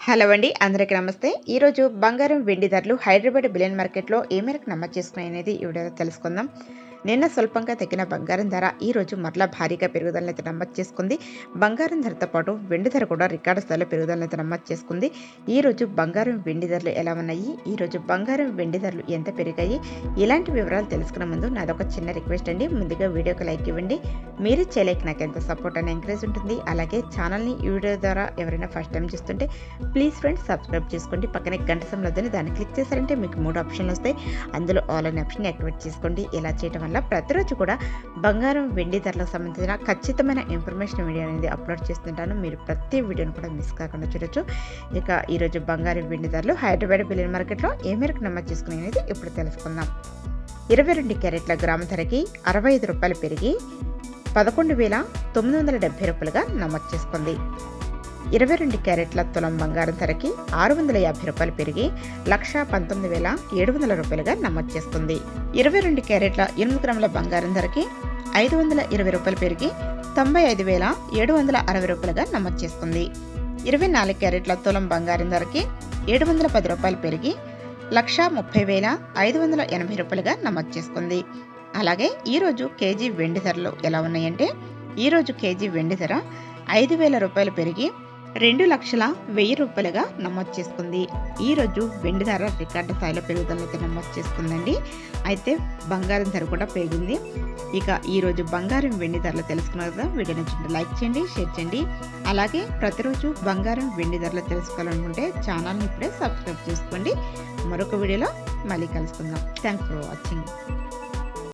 Hello అండి అందరికీ నమస్తే. ఈరోజు బంగారం వెండి ధరలు హైదరాబాద్ బిలియన్ మార్కెట్లో ఏ మేరకు నమోదు చేసుకున్నాయి అనేది ఈ వీడియోలో తెలుసుకుందాం. నిన్న స్వల్పంగా తగ్గిన బంగారం ధర ఈ రోజు మరలా భారీగా పెరుగుదలను అయితే నమోదు చేసుకుంది. బంగారం ధరతో పాటు వెండి ధర కూడా రికార్డు స్థాయిలో పెరుగుదలను అయితే నమోదు చేసుకుంది. ఈ రోజు బంగారం వెండి ధరలు ఎలా ఉన్నాయి? ఈరోజు బంగారం వెండి ధరలు ఎంత పెరిగాయి? ఇలాంటి వివరాలు తెలుసుకునే ముందు నాదొక చిన్న రిక్వెస్ట్ అండి. ముందుగా వీడియోకి లైక్ ఇవ్వండి. మీరు చేయలేక నాకు ఎంత సపోర్ట్ అని ఎంకరేజ్ ఉంటుంది. అలాగే ఛానల్ని ఈ వీడియో ద్వారా ఎవరైనా ఫస్ట్ టైం చూస్తుంటే ప్లీజ్ ఫ్రెండ్స్ సబ్స్క్రైబ్ చేసుకోండి. పక్కనే గంట సమలద్దని దాన్ని క్లిక్ చేశారంటే మీకు మూడు ఆప్షన్లు వస్తాయి. అందులో ఆల్ అనే ఆప్షన్ యాక్టివేట్ చేసుకోండి. ఇలా చేయడం వల్ల ప్రతిరోజు కూడా బంగారం వెండి ధరలకు సంబంధించిన ఖచ్చితమైన ఇన్ఫర్మేషన్ వీడియో అనేది అప్లోడ్ చేస్తుంటాను. మీరు ప్రతి వీడియోని కూడా మిస్ కాకుండా చూడొచ్చు. ఇక ఈరోజు బంగారం వెండి ధరలు హైదరాబాద్ బిలియన్ మార్కెట్లో ఏ మేరకు నమోదు చేసుకుని అనేది ఇప్పుడు తెలుసుకుందాం. ఇరవై రెండు క్యారెట్ల గ్రామ ధరకి అరవై ఐదు రూపాయలు పెరిగి పదకొండు వేల తొమ్మిది వందల డెబ్బై రూపాయలుగా నమోదు చేసుకుంది. ఇరవై రెండు క్యారెట్ల తులం బంగారం ధరకి ఆరు వందల యాభై రూపాయలు పెరిగి లక్ష పంతొమ్మిది వేల ఏడు వందల రూపాయలుగా నమోదు చేస్తుంది. ఇరవై రెండు క్యారెట్ల ఎనిమిది గ్రాముల బంగారం ధరకి ఐదు వందల ఇరవై రూపాయలు పెరిగి తొంభై ఐదు వేల ఏడు వందల అరవై రూపాయలుగా నమోదు చేస్తుంది. ఇరవై నాలుగు క్యారెట్ల తులం బంగారం ధరకి ఏడు వందల పది రూపాయలు పెరిగి లక్ష ముప్పై వేల ఐదు వందల ఎనభై రూపాయలుగా నమోదు చేసుకుంది అలాగే ఈరోజు కేజీ వెండి ధరలు ఎలా ఉన్నాయంటే ఈరోజు కేజీ వెండి ధర ఐదు వేల రూపాయలు పెరిగి రెండు లక్షల వెయ్యి రూపాయలుగా నమోదు చేసుకుంది. ఈరోజు వెండి ధర రికార్డు స్థాయిలో పెరుగుదల అయితే నమోదు చేసుకుందండి. అయితే బంగారం ధర కూడా పెరిగింది. ఇక ఈరోజు బంగారం వెండి ధరలు తెలుసుకున్నారు కదా వీడియో నచ్చింటే లైక్ చేయండి షేర్ చేయండి. అలాగే ప్రతిరోజు బంగారం వెండి ధరలు తెలుసుకోవాలనుకుంటే ఛానల్ని ఇప్పుడే సబ్స్క్రైబ్ చేసుకోండి. మరొక వీడియోలో మళ్ళీ కలుసుకుందాం. Thanks for watching